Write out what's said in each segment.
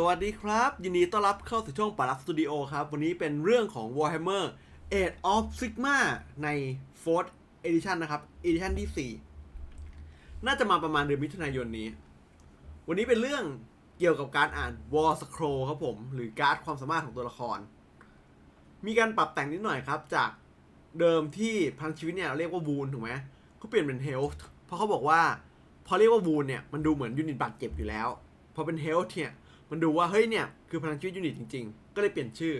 สวัสดีครับ ยินดีต้อนรับเข้าสู่ช่องปารักสตูดิโอครับ วันนี้เป็นเรื่องของ Warhammer Age of Sigma ใน 4th Edition นะครับ Edition ที่ 4 น่าจะมาประมาณเดือนมิถุนายนนี้ วันนี้เป็นเรื่องเกี่ยวกับการอ่าน War Scroll ครับผม หรือการ์ดความสามารถของตัวละคร มีการปรับแต่งนิดหน่อยครับจากเดิมที่พลังชีวิตเนี่ยเราเรียกว่า Wound ถูกไหมเขาเปลี่ยนเป็น Health เพราะเขาบอกว่าพอเรียกว่า Wound เนี่ยมันดูเหมือนยูนิตบาดเจ็บอยู่แล้วพอเป็น Health เนี่ย มันดูว่าเฮ้ยเนี่ยคือพลังชีวิตยูนิตจริง ๆ ก็เลยเปลี่ยนชื่อ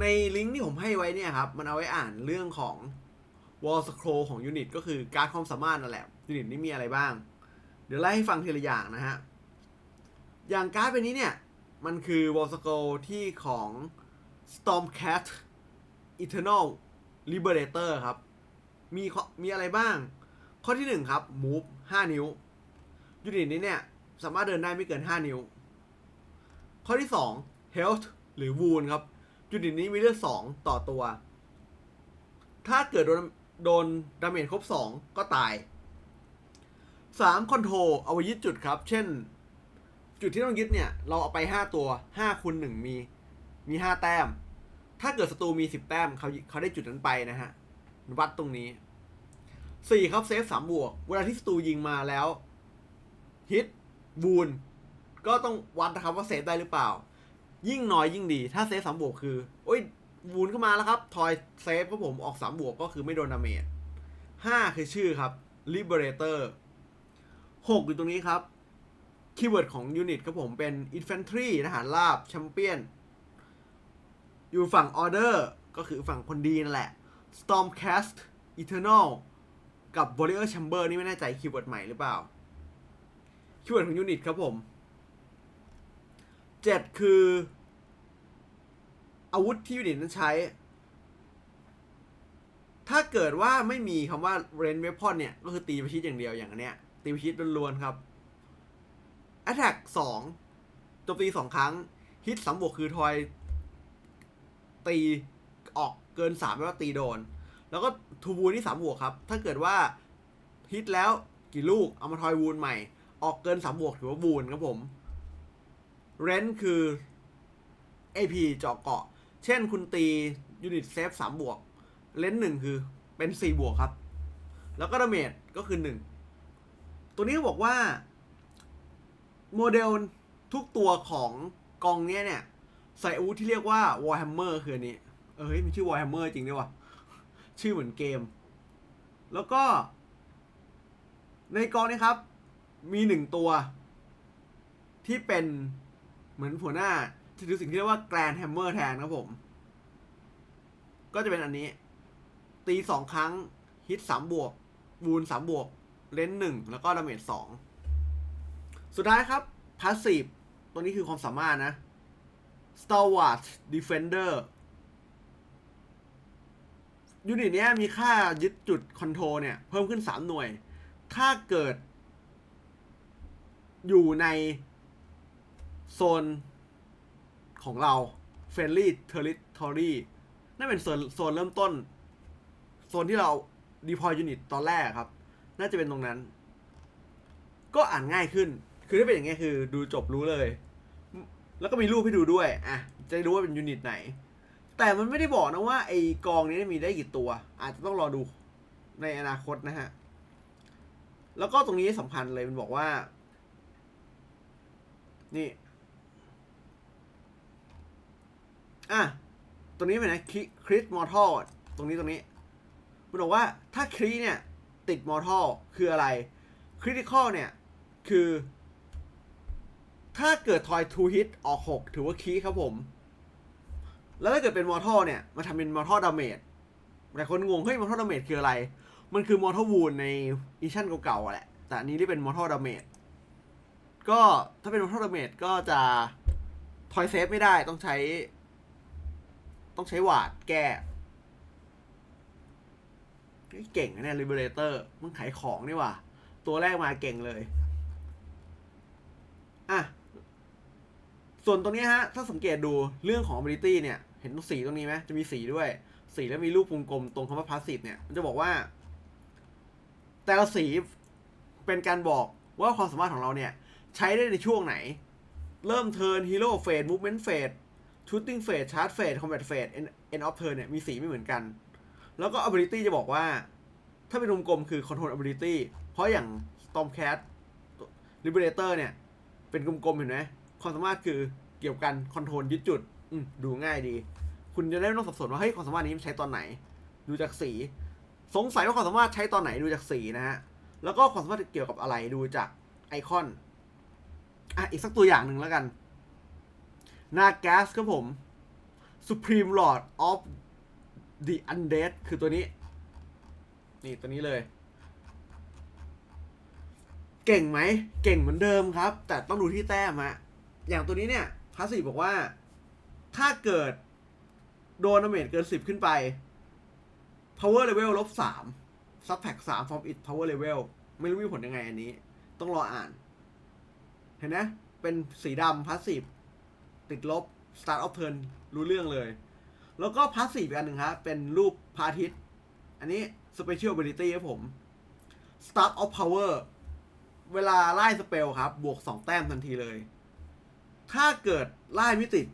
ในลิงก์ที่ผมให้ไว้เนี่ยครับ มันเอาไว้อ่านเรื่องของ Wall Scroll ของยูนิตก็คือการความสามารถนั่นแหละยูนิตนี้มีอะไรบ้าง เดี๋ยวไล่ให้ฟังทีละอย่างนะฮะ อย่างการ์ดใบนี้เนี่ย มันคือ Wall Scroll ที่ของ Stormcat Eternal Liberator ครับ มีข้อมีอะไรบ้าง ข้อที่หนึ่งครับ Move 5 นิ้วยูนิตนี้เนี่ย สามารถเดินได้ไม่เกิน 5 นิ้ว ข้อที่ 2 health หรือ wound ครับยูนิตนี้มีเลือด 2 ต่อตัว ถ้าเกิดโดนโดนดาเมจครบ 2 ก็ตาย3 control เอาไว้ยึดจุดครับ เช่น จุดที่ต้องยึดเนี่ย เราเอาไป 5 ตัว5คูณ1มี มี 5 แต้ม ถ้าเกิดศัตรูมี 10 แต้มเขาเขาได้จุดนั้นไปนะฮะ วัดตรงนี้ 4 ครับเซฟ3บวก เวลาที่ศัตรูยิงมาแล้วฮิต บูนก็ต้องวัดนะครับว่าเซฟได้หรือเปล่า ยิ่งน้อยยิ่งดี ถ้าเซฟสามบวกคือ โอ้ยบูนเข้ามาแล้วครับ ทอยเซฟก็ผมออกสามบวกก็คือไม่โดนดาเมจห้าคือชื่อครับ liberator หกอยู่ตรงนี้ครับ คีย์เวิร์ดของยูนิตครับผมเป็น infantry ทหารราบแชมเปี้ยน อยู่ฝั่ง order ก็คือฝั่งคนดีนั่นแหละ stormcast eternal กับ warrior chamber นี่ไม่แน่ใจคีย์เวิร์ดใหม่หรือเปล่า คีย์เวิร์ดของยูนิตครับผมเจ็ดคือ อาวุธที่ยูนิตนั้นใช้ ถ้าเกิดว่าไม่มีคำว่า range weapon เนี่ย ก็คือตีประชิดอย่างเดียวอย่างนเนี้ย ตีประชิดล้วนๆครับ attack สองโจมตีสองครั้ง ฮิตสามบวกคือทอย ตีออกเกินสามแล้วาตีโดน แล้วก็ทูบูนี่สามบวกครับ ถ้าเกิดว่าฮิตแล้วกี่ลูกเอามาทอยวูนใหม่ ออกเกินสามบวกถือว่าบูนครับผมเรนคือ AP เจาะเกาะ เช่นคุณตียูนิตเซฟสามบวกเลนหนึ่งคือเป็นสี่บวกครับ แล้วก็ดาเมจก็คือหนึ่งตัวนี้บอกว่า โมเดลทุกตัวของกองเนี้ยเนี่ย ใส่อาวุธที่เรียกว่า Warhammer คืออันนี้เฮ้ยมันชื่อ Warhammer จริงด้วยวะชื่อเหมือนเกม แล้วก็ ในกองนี้ครับ มีหนึ่งตัวที่เป็นเหมือนหัวหน้าที่ถือสิ่งที่เรียกว่าแกรนแฮมเมอร์แทนครับผม ก็จะเป็นอันนี้ ตีสองครั้ง ฮิตสามบวกบูนสามบวก เลนหนึ่งแล้วก็ดาเมจสองสุดท้ายครับพาสซีฟตัวนี้คือความสามารถนะ Stalwart Defender ยูนิตเนี้ยมีค่ายึดจุดคอนโทรเนี่ย เพิ่มขึ้น 3 หน่วย ถ้าเกิด อยู่ในโซนของเรา Friendly Territory นั่นเป็นโซนโซนเริ่มต้น โซนที่เรา deploy unit ตอนแรกครับ น่าจะเป็นตรงนั้น ก็อ่านง่ายขึ้น คือถ้าเป็นอย่างเงี้ยคือดูจบรู้เลย แล้วก็มีรูปให้ดูด้วย อะ จะด้รู้ว่าเป็นยูนิตไหน แต่มันไม่ได้บอกนะว่าไอ้กองนี้มีได้กี่ตัว อาจจะต้องรอดูในอนาคตนะฮะ แล้วก็ตรงนี้สำคัญเลยมันบอกว่า นี่ อะ ตรงนี้เป็นนะคริสมอร์ทัลตรงนี้ตรงนี้มันบอกว่าถ้าคริเนี่ย ติดมอร์ทัลคืออะไรคริติคอลเนี่ย คือ ถ้าเกิดทอยทูฮิตออก 6 ถือว่าคีครับผม แล้วถ้าเกิดเป็นมอร์ทัลเนี่ยมาทำเป็นมอร์ทัลดาเมจหลายคนงง เฮ้ยมอร์ทัลดาเมจคืออะไร มันคือมอร์ทัลวูนในอีชั่นเก่าๆแหละ แต่อันนี้ที่เป็นมอร์ทัลดาเมจ ก็ถ้าเป็นมอร์ทัลดาเมจก็จะทอยเซฟไม่ได้ต้องใช้ ต้องใช้หวาดแก้เก่งนะเนี่ย Liberator มึงขายของนี่ว่าตัวแรกมาเก่งเลย อะ ส่วนตรงนี้ฮะ ถ้าสังเกตดูเรื่องของ ability เนี่ย เห็นตรงสีตรงนี้ไหมจะมีสีด้วย สีแล้วมีรูปวงกลมตรงคำว่า passive เนี่ย มันจะบอกว่า แต่ละสีเป็นการบอกว่าความสามารถของเราเนี่ย ใช้ได้ในช่วงไหน เริ่มเทิร์นฮีโร่เฟสมูฟเมนต์เฟสชูตติ้งเฟสชาร์จเฟสคอมแบทเฟสเอ็นออฟเทิร์นเนี่ยมีสีไม่เหมือนกัน แล้วก็ ability จะบอกว่า ถ้าเป็นวงกลมคือ control ability เพราะอย่าง stormcat liberator เนี่ย เป็นกลมๆเห็นไหมความสามารถคือเกี่ยวกันคอนโทรลยึดจุดอืดูง่ายดี คุณจะได้ไม่ต้องสับสนว่าเฮ้ยความสามารถนี้ใช้ตอนไหน ดูจากสี สงสัยว่าความสามารถใช้ตอนไหนดูจากสีนะฮะแล้วก็ความสามารถเกี่ยวกับอะไรดูจากไอคอน อะอีกสักตัวอย่างหนึ่งแล้วกันนาแกสครับผม Supreme Lord of the Undead คือตัวนี้ นี่ตัวนี้เลย เก่งไหม เก่งเหมือนเดิมครับ แต่ต้องดูที่แต้มฮะ อย่างตัวนี้เนี่ยพาสซีบอกว่า ถ้าเกิดโดนดาเมจเกินสิบขึ้นไป power level ลบสาม subtract สาม from it power level ไม่รู้มีผลยังไงอันนี้ ต้องรออ่าน ห็นไหมเป็นสีดำพาสซีฟติดลบ start of turn รู้เรื่องเลย แล้วก็พาสซีฟอีกอันหนึ่งครับเป็นรูปพาทิตอันนี้ special ability ครับผม start of power เวลาไล่สเปลครับ บวกสองแต้มทันทีเลย ถ้าเกิดไล่ไม่ติด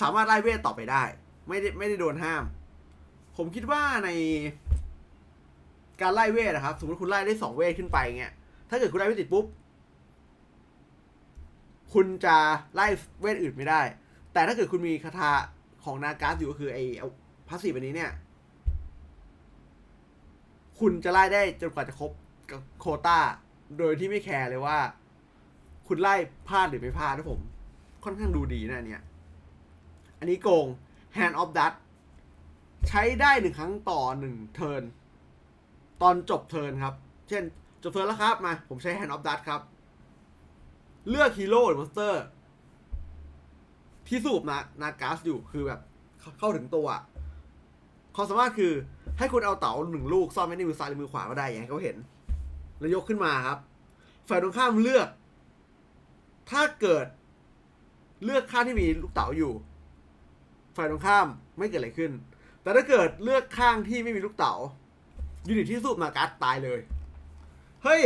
สามารถไล่เวทต่อไปได้ ไม่ได้ไม่ได้โดนห้าม ผมคิดว่าในการไล่เวทนะครับ สมมติคุณไล่ได้สองเวทขึ้นไปเงี้ย ถ้าเกิดคุณไล่ไม่ติดปุ๊บ คุณจะไล่เวทอื่นไม่ได้ แต่ถ้าเกิดคุณมีคาถาของนาการ์ดอยู่ก็คือไอ้พาสซีฟอันนี้เนี่ย คุณจะไล่ได้จนกว่าจะครบกับโคต้า โดยที่ไม่แคร์เลยว่า คุณไล่พลาดหรือไม่พลาดนะผม ค่อนข้างดูดีนะเนี่ย อันนี้โกง Hand of Dust ใช้ได้หนึ่งครั้งต่อหนึ่งเทิร์นตอนจบเทิร์นครับ เช่น จบเทิร์นแล้วครับมา ผมใช้ Hand of Dust ครับ เลือกฮีโร่หรือมอนสเตอร์ที่สูบนานาการ์สอยู่คือแบบเข้าถึงตัวความสามารถคือให้คุณเอาเต๋าหนึ่งลูกซ่อนไว้ในมือซ้ายหรือมือขวาก็ได้อย่างให้เขาเห็น แล้วยกขึ้นมาครับ ฝ่ายตรงข้ามเลือก ถ้าเกิดเลือกข้างที่มีลูกเต๋าอยู่ ฝ่ายตรงข้ามไม่เกิดอะไรขึ้น แต่ถ้าเกิดเลือกข้างที่ไม่มีลูกเต๋ายูนิตที่สูบนาการ์ดตายเลย เฮ้ย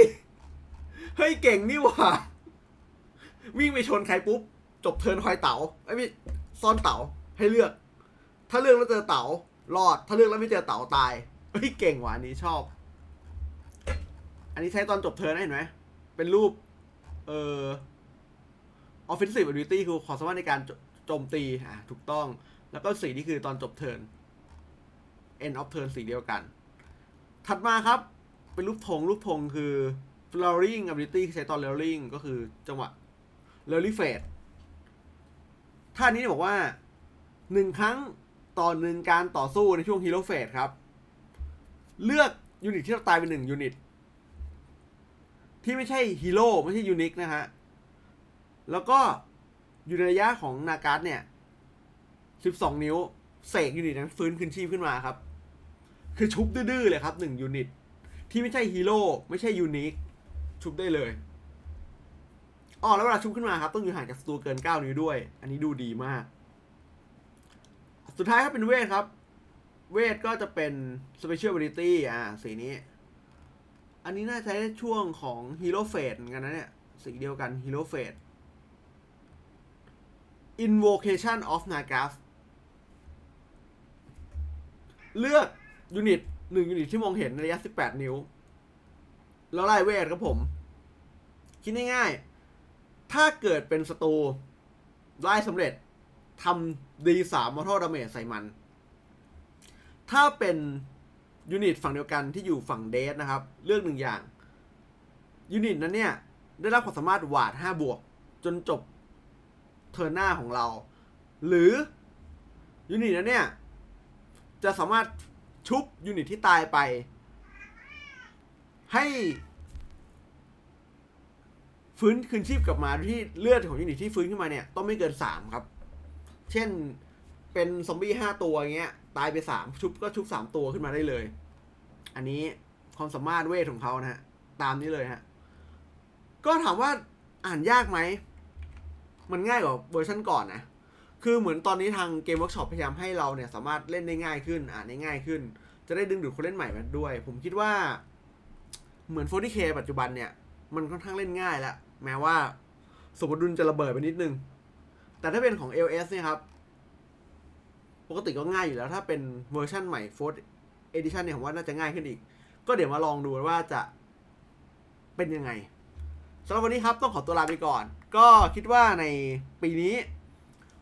เฮ้ยเก่งนี่หว่า วิ่งไปชนใครปุ๊บ จบเทิร์นคอยเต๋าไอ้ยไม่ซ่อนเต๋าให้เลือก ถ้าเลือกแล้วเจอเต๋ารอด ถ้าเลือกแล้วไม่เจอเต๋าตายเฮ้ยเก่งว่ะอันนี้ชอบ อันนี้ใช้ตอนจบเทิร์นเห็นไหมเป็นรูป เอ่อ offensive ability คือความสามารถในการโจจมตีอะถูกต้อง แล้วก็สีนี่คือตอนจบเทิร์น end of turn สีเดียวกัน ถัดมาครับ เป็นรูปธงรูปธงคือ flowering ability ใช้ตอน layering ก็คือจังหวะ layering phase ท่านี้เนี่บอกว่าหนึ่งครั้งต่อหนึ่งการต่อสู้ในช่วง hero phase ครับ เลือกยูนิตที่เราตายเป็นหนึ่งยูนิต ที่ไม่ใช่ฮีโร่ไม่ใช่ยูนิคนะฮะ แล้วก็อยู่ในระยะของนาการ์ดเนี่ย 12 นิ้ว เสกยูนิตนั้นฟื้นคืนชีพขึ้นมาครับ คือชุบดื้อเลยครับหนึ่งยูนิต ที่ไม่ใช่ฮีโร่ไม่ใช่ยูนิค ชุบได้เลย อ๋อแล้วเวลาชุบขึ้นมาครับต้องอยู่ห่างจากศัตรูเกิน 9 นิ้วด้วย อันนี้ดูดีมาก สุดท้ายครับเป็นเวทครับ เวทก็จะเป็น Special Ability อ่าสีนี้ อันนี้น่าจะใช้ในช่วงของ Hero Fate เหมือนกันนะเนี่ย สีเดียวกัน Hero Fate Invocation of Nagas เลือกยูนิตหนึ่งยูนิตที่มองเห็นในระยะ 18 นิ้ว แล้วไล่เวทครับผม คิดง่ายๆ ถ้าเกิดเป็นศัตรูไล่สำเร็จทำ D3 Mortal Damage ใส่มัน ถ้าเป็นยูนิตฝั่งเดียวกันที่อยู่ฝั่งเดสนะครับ เลือกหนึ่งอย่างยูนิตนั้นเนี่ย ได้รับความสามารถหวาด 5 บวก จนจบเทิร์หน้าของเรา หรือยูนิตนั้นเนี่ย จะสามารถชุบยูนิตที่ตายไป ให้ ฟื้นคืนชีพกลับมาที่เลือดของยูนิตที่ฟื้นขึ้นมาเนี่ยต้องไม่เกิน3ครับ เช่นเป็นซอมบี้ห้าตัวอย่างเงี้ยตายไปสามชุบก็ชุบสามตัวขึ้นมาได้เลย อันนี้ความสามารถเวทของเขานะฮะตามนี้เลยฮะก็ถามว่าอ่านยากไหม มันง่ายกว่าเวอร์ชันก่อนนะ คือเหมือนตอนนี้ทางเกมเวิร์กช็อปพยายามให้เราเนี่ยสามารถเล่นได้ง่ายขึ้น อ่านได้ง่ายขึ้น จะได้ดึงดูดคนเล่นใหม่มาด้วย ผมคิดว่า เหมือน 40k ปัจจุบันเนี่ย มันค่อนข้างเล่นง่ายแล้วแม้ว่าสมดุลจะระเบิดไปนิดนึง แต่ถ้าเป็นของ LS เนี่ยครับ ปกติก็ง่ายอยู่แล้ว ถ้าเป็นเวอร์ชันใหม่ Fourth Edition เนี่ยผมว่าน่าจะง่ายขึ้นอีก ก็เดี๋ยวมาลองดูว่าจะเป็นยังไงสำหรับวันนี้ครับต้องขอตัวลาไปก่อน ก็คิดว่าในปีนี้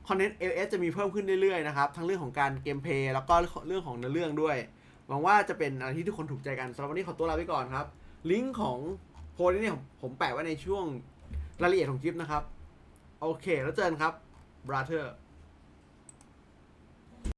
คอนเทนต์ LS จะมีเพิ่มขึ้นเรื่อยๆนะครับ ทั้งเรื่องของการเกมเพลย์แล้วก็เรื่องของเนื้อเรื่องด้วย หวังว่าจะเป็นอะไรที่ทุกคนถูกใจกันสำหรับวันนี้ขอตัวลาไปก่อนครับ ลิงก์ของ โพสต์นี้เนี่ยผมผมแปะไว้ในช่วงรายละเอียดของคลิปนะครับ โอเค แล้วเจอกันครับ brother